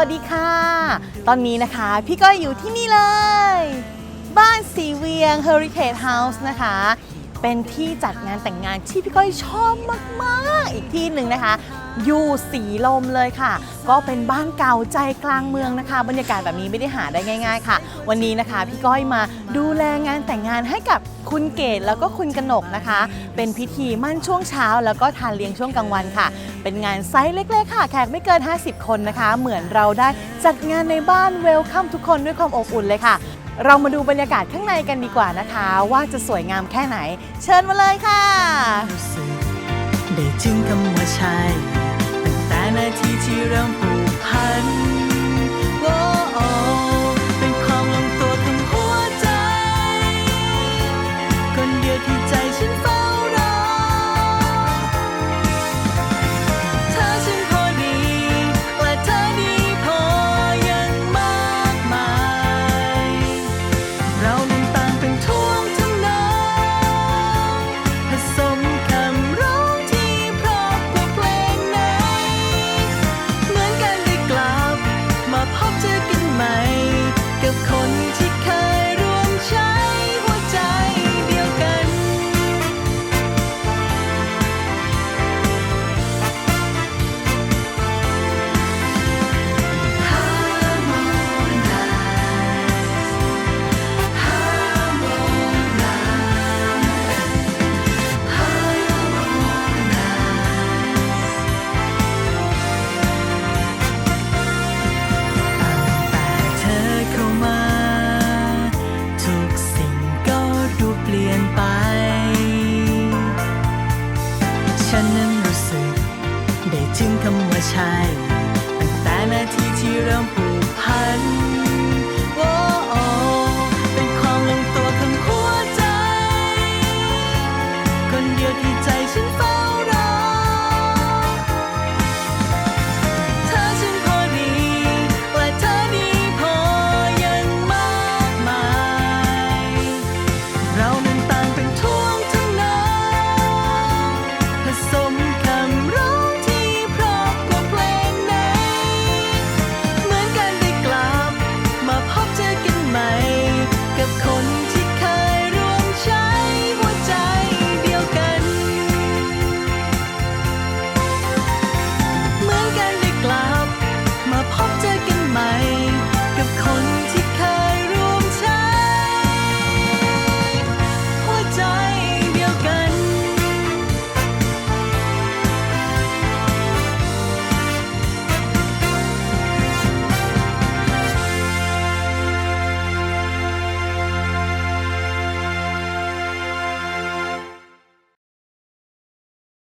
วัสดีค่ะ ตอนนี้นะคะพี่ก้อยอยู่ที่นี่เลย บ้านสีเวียง Heritage House นะคะ เป็นที่จัดงานแต่งงานที่พี่ก้อยชอบมากๆ อีกที่หนึ่งนะคะ อยู่สีลมเลยค่ะ ก็เป็นบ้านเก่าใจกลางเมืองนะคะ บรรยากาศแบบนี้ไม่ได้หาได้ง่าย ๆ ค่ะ วันนี้นะคะ พี่ก้อยมาดูแลงานแต่งงานให้กับคุณเกดแล้วก็คุณกนกนะคะ เป็นพิธีมั่นช่วงเช้า แล้วก็ทานเลี้ยงช่วงกลางวันค่ะ เป็นงานไซส์เล็กๆค่ะ แขกไม่เกิน 50 คนนะคะ เหมือนเราได้จัดงานในบ้านเวลคัมทุกคนด้วยความอบอุ่นเลยค่ะ เรามาดูบรรยากาศข้างในกันดีกว่านะคะ ว่าจะสวยงามแค่ไหน เชิญมาเลยค่ะได้ถึงคำว่าใช่ตั้งแต่นาทีที่เริ่มผูกพันโอ้เป็นความลงตัวของหัวใจ คนเดียวที่ใจฉันเฝ้า ว่าใช่ตั้งแต่นาทีที่เริ่มปวด